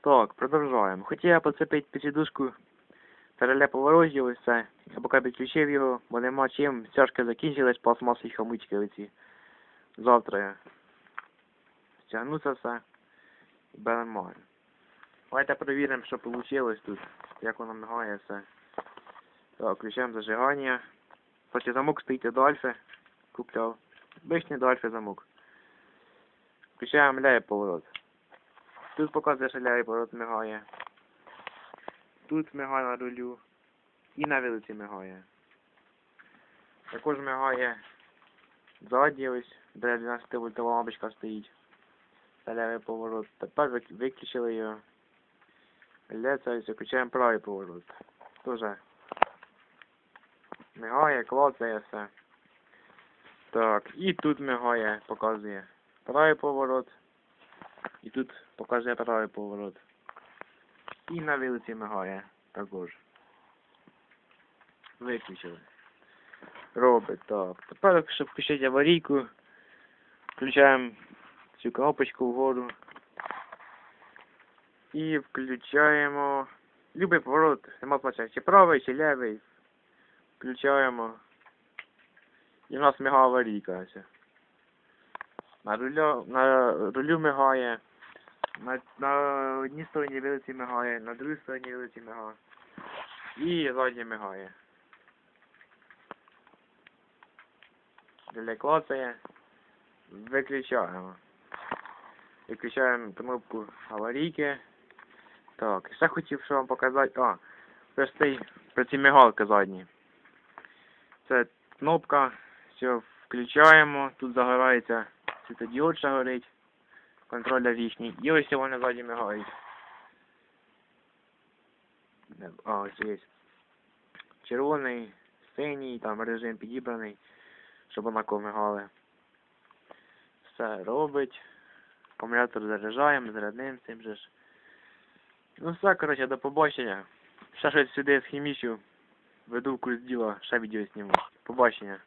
Так, продовжуємо. Хотів я поцепити під сідушку переле поворожі ось це, а поки підключив його, бо нема чим, стяжка закінчилась, пластмасові хомички оці. Завтра я стягну це все і. Давайте перевіримо, що вийшло тут, як воно мигає все. Так, включаємо зажигання. Хоча замок стоїть до альфи. Купляв. Обичний до альфи замок. Включаємо левий поворот. Тут показує, що левий поворот мигає. Тут мигає на рулю. І на вилиці мигає. Також мигає ззаді ось, де 12 вольтова лампочка стоїть. Це поворот. Тепер вик- виключили його. Ле це ось включаємо правий поворот. Тоже мигає, клацає все. Так, і тут мигає, показує правий поворот. І тут показує правий поворот. І на вилиці мигає також. Виключили. Робить так. Тепер, щоб включити аварійку, включаємо цю кнопочку вгору. І включаємо любий поворот, нема значення, чи правий, чи лівий. Включаємо. І в нас мигає аварійка. На рулю, на рулю мигає. На, на одній стороні вилиці мигає, на другій стороні вилиці мигає. І ззаді мигає. Для клацає. Виключаємо. Виключаємо кнопку аварійки. Так, ще хотів що вам показати. А, простий про ці мигалки задні. Це кнопка, все включаємо, тут загорається світодіод ще горить, контроля їхній. І ось вони ззаді мигають. А, ось є. Червоний, синій, там режим підібраний, щоб однаково мигали. Все робить. Акумулятор заряджаємо, зарядним цим же ж. Ну все, коротше, до побачення. Ще щось сюди схімічу. Веду в курс діла, ще відео зніму. Побачення.